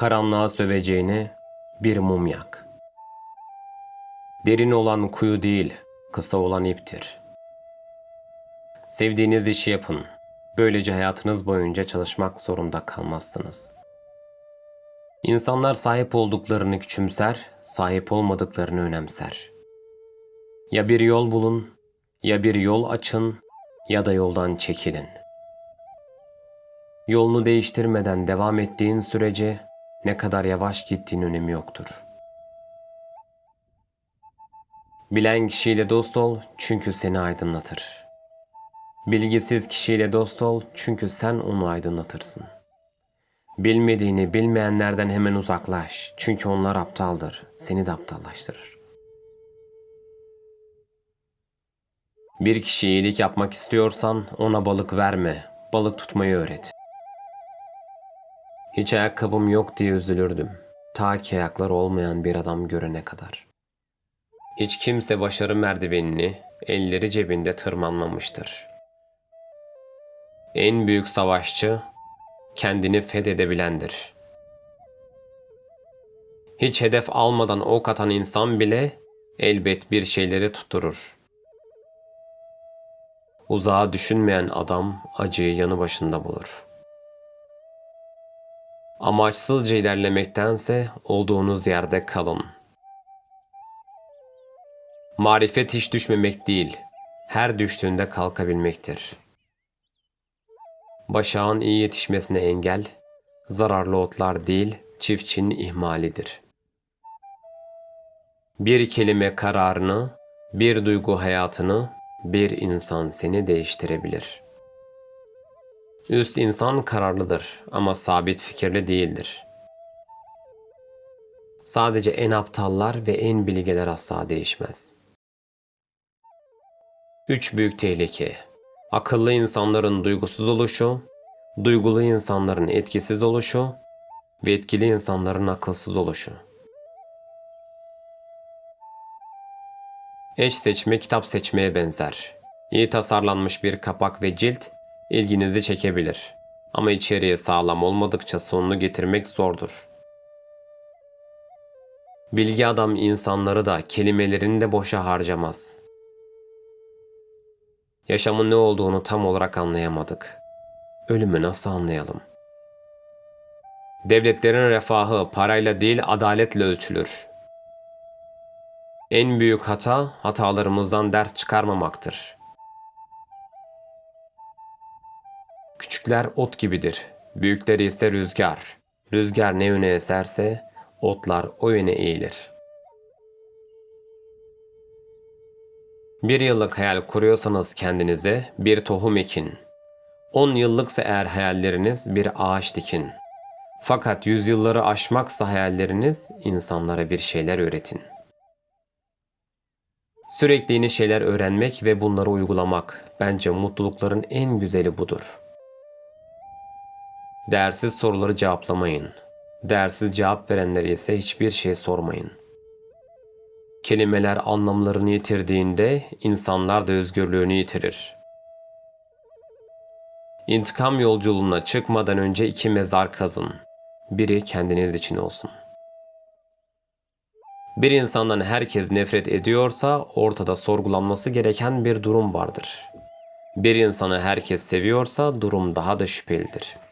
Karanlığa söveceğine bir mum yak. Derin olan kuyu değil, kısa olan iptir. Sevdiğiniz işi yapın. Böylece hayatınız boyunca çalışmak zorunda kalmazsınız. İnsanlar sahip olduklarını küçümser, sahip olmadıklarını önemser. Ya bir yol bulun, ya bir yol açın ya da yoldan çekilin. Yolunu değiştirmeden devam ettiğin sürece ne kadar yavaş gittiğin önemi yoktur. Bilen kişiyle dost ol çünkü seni aydınlatır. Bilgisiz kişiyle dost ol çünkü sen onu aydınlatırsın. Bilmediğini bilmeyenlerden hemen uzaklaş çünkü onlar aptaldır, seni de aptallaştırır. Bir kişiye iyilik yapmak istiyorsan ona balık verme, balık tutmayı öğret. Hiç ayakkabım yok diye üzülürdüm. Ta ki ayakları olmayan bir adam görene kadar. Hiç kimse başarı merdivenini elleri cebinde tırmanmamıştır. En büyük savaşçı kendini fethedebilendir. Hiç hedef almadan ok atan insan bile elbet bir şeyleri tutturur. Uzağa düşünmeyen adam acıyı yanı başında bulur.'' Amaçsızca ilerlemektense olduğunuz yerde kalın. Marifet hiç düşmemek değil, her düştüğünde kalkabilmektir. Başağın iyi yetişmesine engel, zararlı otlar değil, çiftçinin ihmalidir. Bir kelime kararını, bir duygu hayatını, bir insan seni değiştirebilir.'' Üst insan kararlıdır ama sabit fikirli değildir. Sadece en aptallar ve en bilgeler asla değişmez. Üç büyük tehlike. Akıllı insanların duygusuz oluşu, duygulu insanların etkisiz oluşu ve etkili insanların akılsız oluşu. Eş seçme kitap seçmeye benzer. İyi tasarlanmış bir kapak ve cilt ilginizi çekebilir. Ama içeriği sağlam olmadıkça sonunu getirmek zordur. Bilgi adam insanları da kelimelerini de boşa harcamaz. Yaşamın ne olduğunu tam olarak anlayamadık. Ölümü nasıl anlayalım? Devletlerin refahı parayla değil adaletle ölçülür. En büyük hata hatalarımızdan ders çıkarmamaktır.'' Küçükler ot gibidir. Büyükleri ise rüzgar. Rüzgar ne yöne eserse otlar o yöne eğilir. Bir yıllık hayal kuruyorsanız kendinize bir tohum ekin. 10 yıllıksa eğer hayalleriniz bir ağaç dikin. Fakat yüzyılları aşmaksa hayalleriniz insanlara bir şeyler öğretin. Sürekli yeni şeyler öğrenmek ve bunları uygulamak bence mutlulukların en güzeli budur.'' Değersiz soruları cevaplamayın. Değersiz cevap verenlere ise hiçbir şey sormayın. Kelimeler anlamlarını yitirdiğinde insanlar da özgürlüğünü yitirir. İntikam yolculuğuna çıkmadan önce iki mezar kazın. Biri kendiniz için olsun. Bir insandan herkes nefret ediyorsa ortada sorgulanması gereken bir durum vardır. Bir insanı herkes seviyorsa durum daha da şüphelidir.''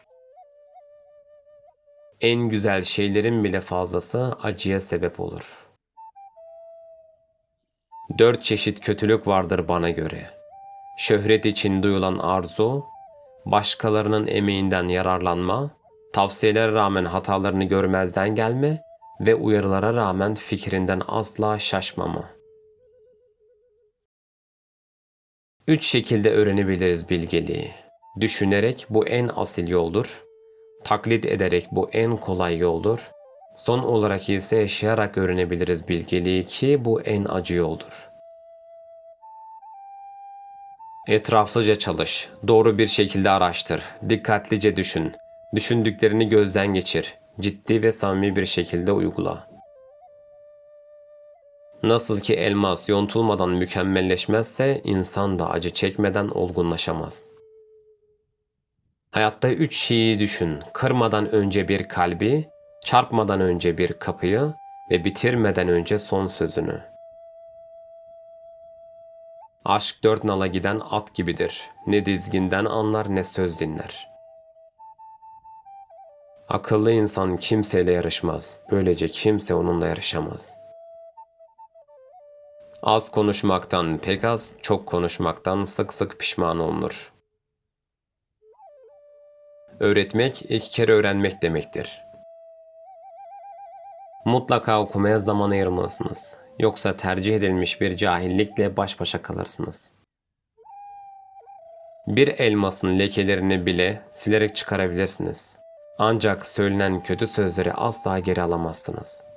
En güzel şeylerin bile fazlası acıya sebep olur. Dört çeşit kötülük vardır bana göre. Şöhret için duyulan arzu, başkalarının emeğinden yararlanma, tavsiyelere rağmen hatalarını görmezden gelme ve uyarılara rağmen fikrinden asla şaşmama. Üç şekilde öğrenebiliriz bilgeliği. Düşünerek bu en asil yoldur. Taklit ederek bu en kolay yoldur. Son olarak ise yaşayarak öğrenebiliriz bilgeliği ki bu en acı yoldur. Etraflıca çalış, doğru bir şekilde araştır, dikkatlice düşün, düşündüklerini gözden geçir, ciddi ve samimi bir şekilde uygula. Nasıl ki elmas yontulmadan mükemmelleşmezse insan da acı çekmeden olgunlaşamaz.'' Hayatta üç şeyi düşün. Kırmadan önce bir kalbi, Çarpmadan önce bir kapıyı ve bitirmeden önce son sözünü. Aşk dört nala giden at gibidir. Ne dizginden anlar ne söz dinler. Akıllı insan kimseyle yarışmaz. Böylece kimse onunla yarışamaz. Az konuşmaktan pek az, çok konuşmaktan sık sık pişman olunur. Öğretmek iki kere öğrenmek demektir. Mutlaka okumaya zaman ayırmalısınız. Yoksa tercih edilmiş bir cahillikle baş başa kalırsınız. Bir elmasın lekelerini bile silerek çıkarabilirsiniz. Ancak söylenen kötü sözleri asla geri alamazsınız.